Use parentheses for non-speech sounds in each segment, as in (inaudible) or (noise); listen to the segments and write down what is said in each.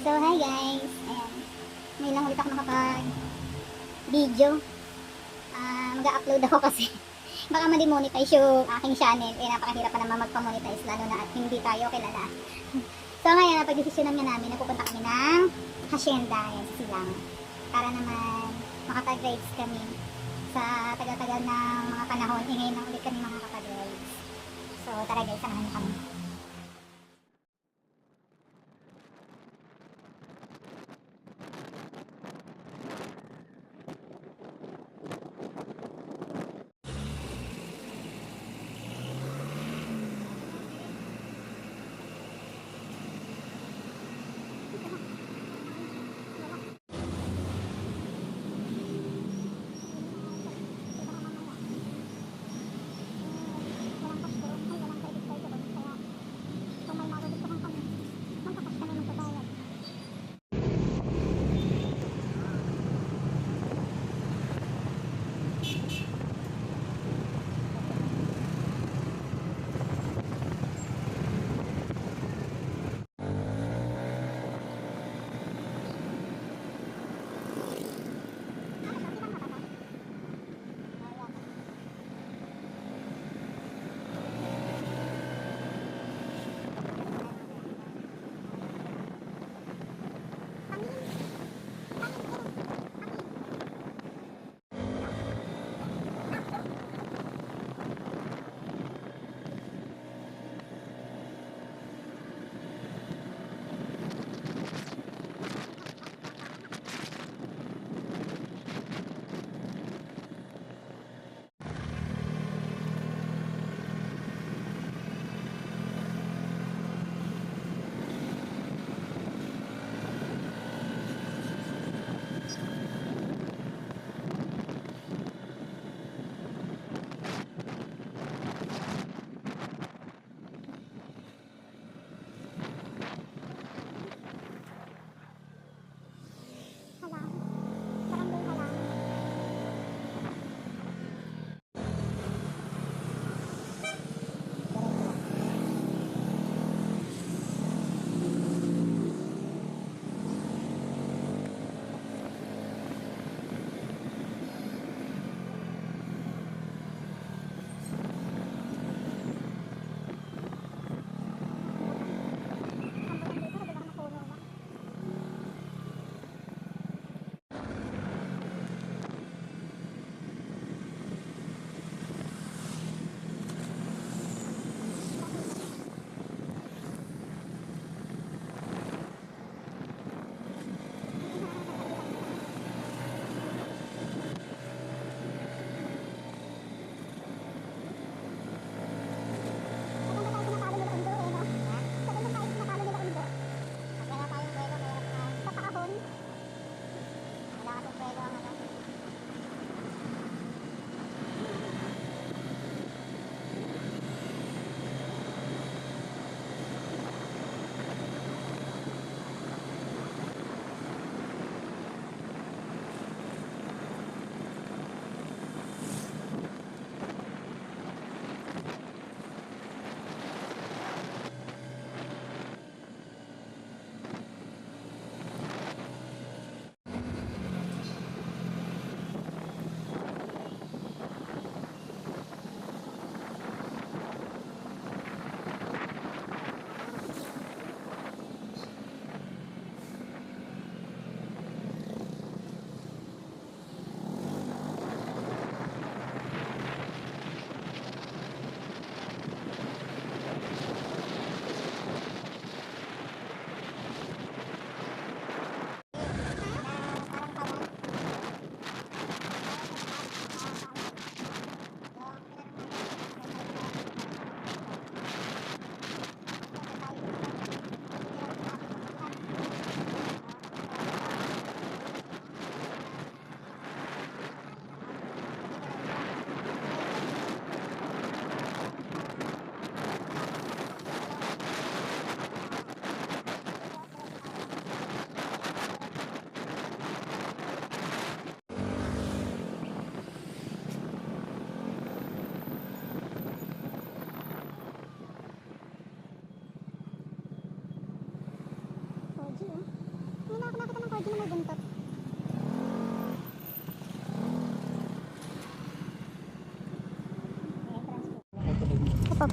So, hi guys. Ayan. Ngayon lang ulit ako nakapag video. Ah, mag-upload ako kasi (laughs) baka ma-demonetize yung aking channel. Eh, napakahirap pa naman magpa-monetize lalo na at hindi tayo kilala. (laughs) so, ngayon, napag-desisyonan nga namin na pupunta kami ng hacienda. Yan, sa Silang. Para naman makapag-rides kami sa tagal-tagal ng mga panahon. Eh, ngayon lang ulit kami makakapag-rides. So, tara guys, samahan kami.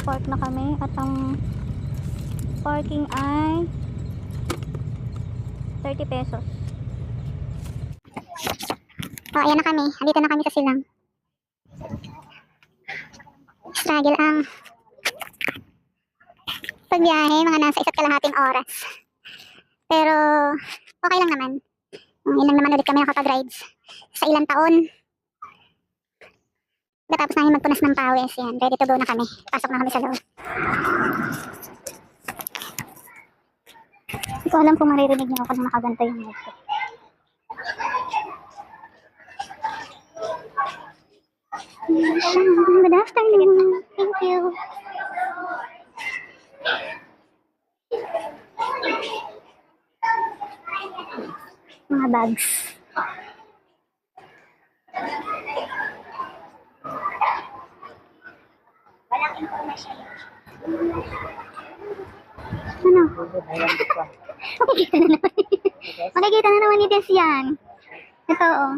Kapag park na kami at ang parking ay 30 pesos. Oh, ayan na kami. Andito na kami sa silang. Struggle ang pagbiyahe, mga nasa isa't kalahating oras. Pero, okay lang naman. Ilang naman ulit kami nakapag-rides sa ilang taon. Pagkatapos namin magpunas ng pawis, yan, ready to go na kami. Pasok na kami sa loob. Hindi ko alam kung maririnig niyo ako nang nakaganta yung mic. Good afternoon. Thank you. Mga bags. Makikita na naman. Makikita na naman ni Des yan. Ito, oh.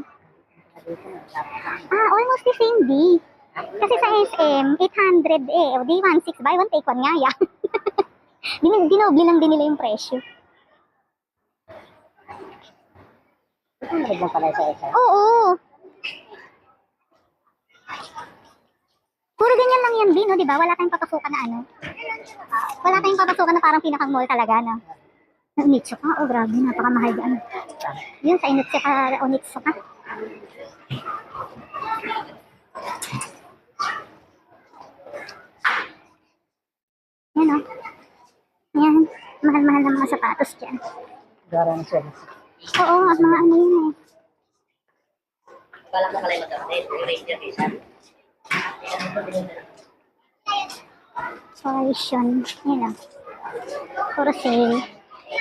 Ah, almost the same day. Kasi sa SM, 800 eh. O di, 1.6 buy one take one nga yan. (laughs) Din dinobli lang din nila yung presyo. Ito lang pala sa isa. Oo. Yan din, no? di ba? Wala tayong papasukan na ano. Wala tayong papasukan na parang pinakang mall talaga, no? Onitsu ka? Oh, grabe, napakamahal yan. Yun, sa Inutsu ka, Onitsu ka. Yan, oh. Yan. Mahal-mahal ng mga sapatos dyan. Gara na siya. Oo, at mga ano yun eh. Kala mo pala yung mag-update. Yung ranger isa. Solution. Yun lang. Puro sale.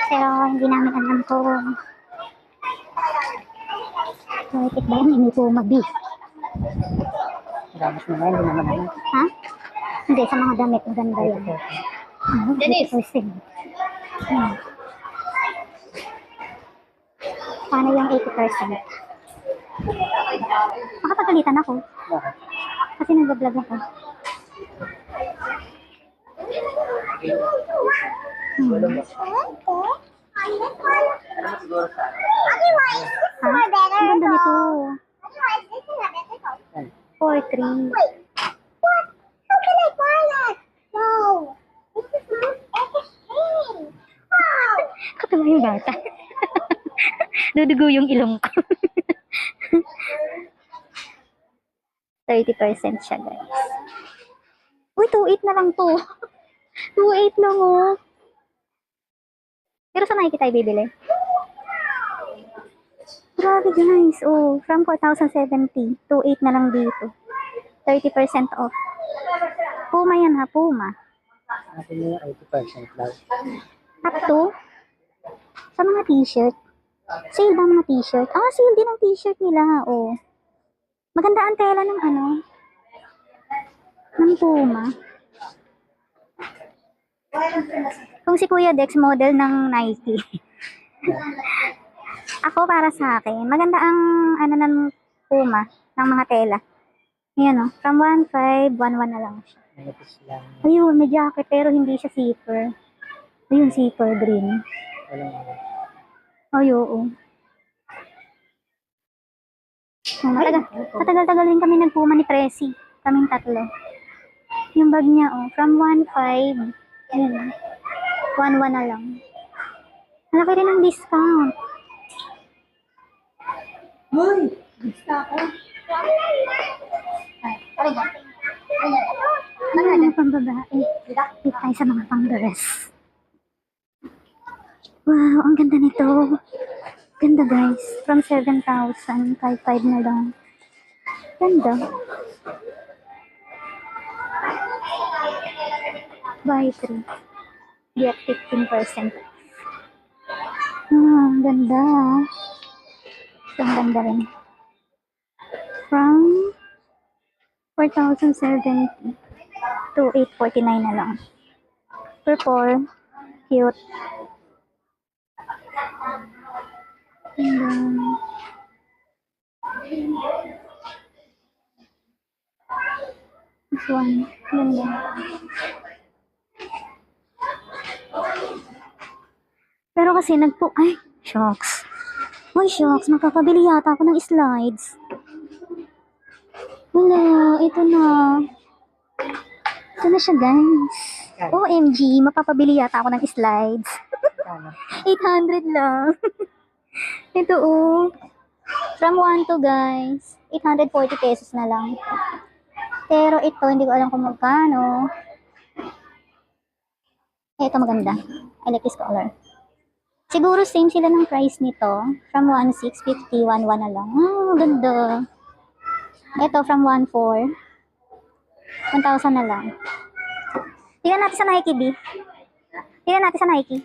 Pero hindi namin alam kung Bakit ba yan? Hindi po mag Dapat na yan. Hindi naman naman. Ha? Hindi, sa mga damit. Maganda yan. Ano? Dennis! 80%. Hmm. Paano yung 80%? Makapagalitan ako. Bakit? Kasi nag-vlog ako. Hmm. Ha? Ang ganda nito. 4-3. Katawa yung bata. (laughs) Dudugo yung ilong ko. (laughs) 30% siya, guys. Uy, 2.8 na lang to. 2.8 lang, oh. Pero saan nakikita tayo bibili? Grabe, guys. Oh, from 4,070. 2.8 na lang dito. 30% off. Puma yan, ha? Puma. Atin yung 80% daw. Up to? Sa mga t-shirt. Sale ba mga t-shirt? Ah, sale din ang t-shirt nila. Oh. Maganda ang tela ng ano. Ng Puma. Kung si Kuya Dex model ng Nike. (laughs) Ako para sa akin, maganda ang ano ng Puma, ng mga tela. Ayan oh, from 1.5, 1.1 na lang siya. Manipis lang. Ayun, may jacket pero hindi siya zipper. Ayun, zipper green. Walang ano. Ay, oo. Oh, matagal, matagal-tagal rin kami nagpuma ni Presi. Kaming tatlo. Yung bag niya, oh, from 1.5, ayun, 1.1 na lang. Malaki rin ang discount. Hoy! Ano mga pambabae? Dito tayo sa mga pang-dress. Wow, ang ganda nito. Ganda guys. From 7,000, 5,500 na lang. Ganda. Buy 3. Get 15%. Ah, ang ganda. Ito ang ganda rin. From 4,070 to 849 na lang. Purple. Cute. Ganda. This one. Ganda. Pero kasi nagpo... Ay, shocks. Ay, shocks. Magpapabili yata ako ng slides. Wala, ito na. Ito na siya, guys. OMG, mapapabili yata ako ng slides. Ano? 800 lang. (laughs) ito, oh. From 1 to, guys. 840 pesos na lang. Pero ito, hindi ko alam kung magkano. Ito maganda. I like this color. Siguro same sila ng price nito. From 1,650, 1,1 na lang. Ah, ganda. Ito from 1,4. 1,000 na lang. Tingnan natin sa Nike, B. Tingnan natin sa Nike.